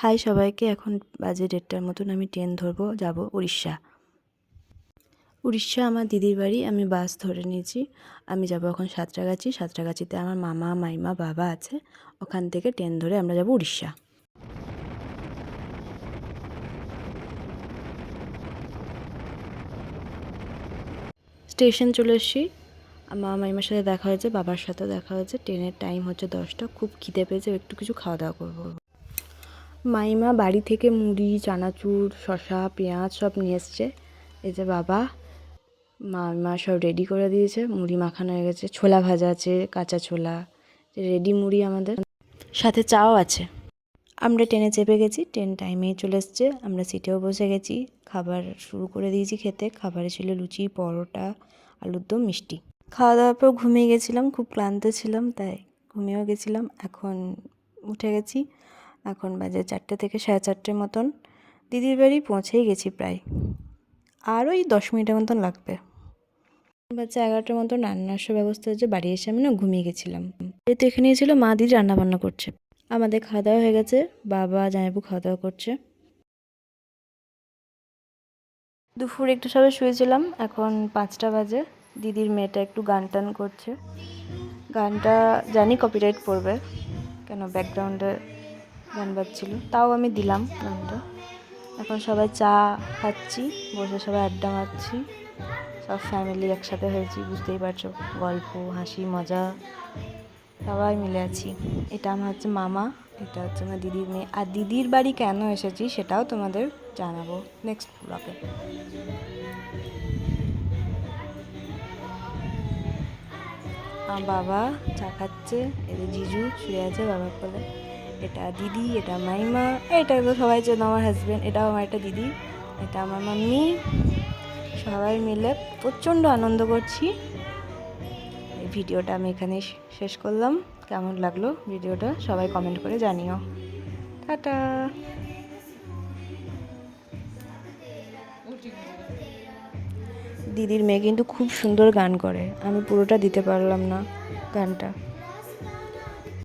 High সবাইকে, এখন বাজে দেড়টার মতন, আমি ট্রেন ধরবো, যাব উড়িষ্যা। উড়িষ্যা আমার দিদির বাড়ি, আমি বাস ধরে নিয়েছি। আমি যাব এখন সাঁতরাগাছি। সাঁতরাগাছিতে আমার মামা, মাইমা, বাবা আছে। ওখান থেকে ট্রেন ধরে আমরা যাব উড়িষ্যা। স্টেশন চলে এসেছি। মা, মাইমার সাথে দেখা হয়েছে, বাবার সাথেও দেখা হয়েছে। ট্রেনের টাইম হচ্ছে দশটা। খুব খিদে পেয়েছে, একটু কিছু খাওয়া দাওয়া করব। মাইমা বাড়ি থেকে মুড়ি, চানাচুর, শসা, পেঁয়াজ সব নিয়ে এসছে। এই যে বাবা মামা সব রেডি করে দিয়েছে। মুড়ি মাখানো হয়ে গেছে। ছোলা ভাজা আছে, কাঁচা ছোলা। রেডি মুড়ি আমাদের। সাথে চাও আছে। আমরা ট্রেনে চেপে গেছি। ট্রেন টাইমেই চলে এসছে। আমরা সিটেও বসে গেছি। খাবার শুরু করে দিয়েছি খেতে। খাবারে ছিল লুচি, পরোটা, আলুর দম, মিষ্টি। খাওয়া দাওয়ার পর ঘুমিয়ে গেছিলাম। খুব ক্লান্ত ছিলাম, তাই ঘুমিয়েও গেছিলাম। এখন উঠে গেছি। এখন বাজে চারটে থেকে সাড়ে চারটের মতন। দিদির বাড়ি পৌঁছেই গেছি প্রায়। আর ওই দশ মিনিটের মতন লাগবে। বাচ্চা এগারোটার মতন রান্নার সব ব্যবস্থা হচ্ছে বাড়ি এসে আমি না ঘুমিয়ে গেছিলাম। যেহেতু এখানেই ছিল, মা দিদি রান্না বান্না করছে। আমাদের খাওয়া দাওয়া হয়ে গেছে, বাবা, জামাইবু খাওয়া দাওয়া করছে। দুপুর একটু সবে শুয়েছিলাম, এখন পাঁচটা বাজে। দিদির মেয়েটা একটু গান টান করছে। গানটা জানি কপিরাইট পড়বে, কেন ব্যাকগ্রাউন্ডে গান বাজছিল তাও আমি দিলাম গানটা এখন সবাই চা খাচ্ছি, বসে সবাই আড্ডা মারছি। সব ফ্যামিলি একসাথে হয়েছি, বুঝতেই পারছ, গল্প, হাসি, মজা, সবাই মিলে আছি। এটা আমার হচ্ছে মামা, এটা হচ্ছে আমার দিদির মেয়ে। আর দিদির বাড়ি কেন এসেছি সেটাও তোমাদের জানাব নেক্সট আমার বাবা চা খাচ্ছে এদের জিজু শুয়ে আছে বাবার কোলে। এটা দিদি, এটা মাইমা, এটা তো সবাই চেনো আমার হাজব্যান্ড এটাও আমার একটা দিদি, এটা আমার মাম্মি। সবাই মিলে প্রচণ্ড আনন্দ করছি। এই ভিডিওটা আমি এখানে শেষ করলাম। কেমন লাগল ভিডিওটা সবাই কমেন্ট করে জানিও। টাটা। দিদির মেয়ে কিন্তু খুব সুন্দর গান করে। আমি পুরোটা দিতে পারলাম না গানটা।